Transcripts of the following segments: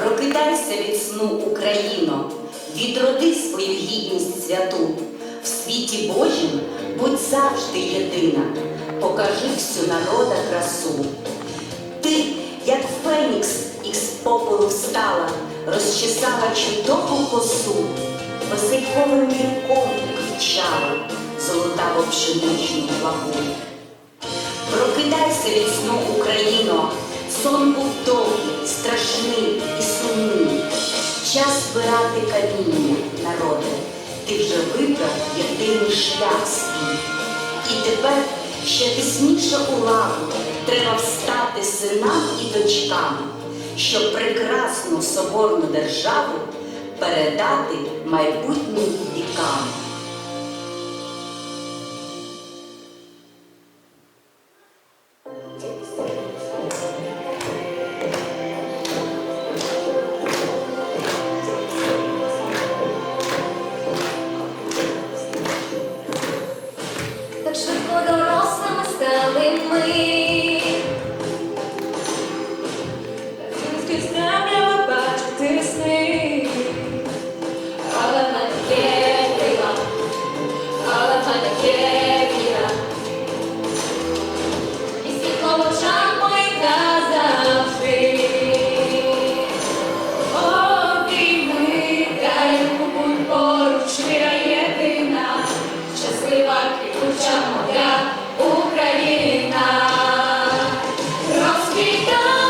Прокидайся від сну, Україно, відроди свою гідність святу. В світі Божім будь завжди єдина, покажи всю народа красу. Ти, як фенікс, із попелу встала, розчесала чудову косу, васильковим вінком квічала золотаво пшеничну плаву. Прокидайся від сну, Україно, сон був довгий, страшний і сумний. Час збирати каміння, народи, ти вже вибрав єдиний шлях свій. І тепер ще тисніше улагу треба встати синам і дочкам, щоб прекрасну соборну державу передати майбутнім вікам. God.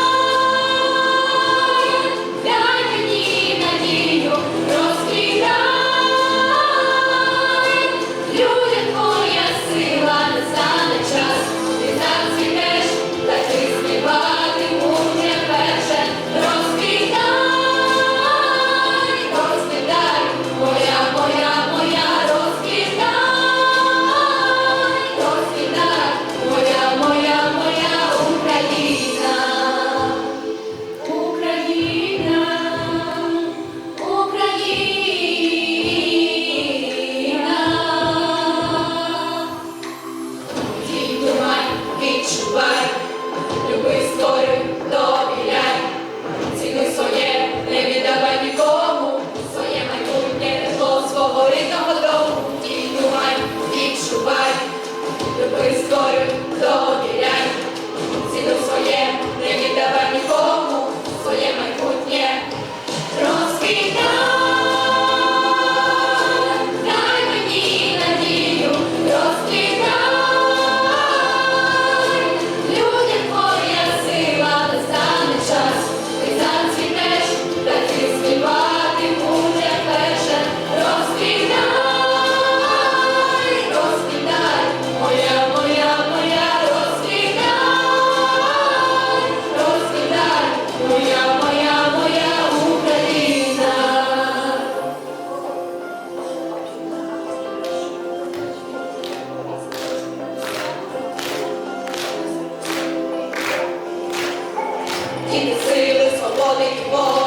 діти сили, свободи і волі.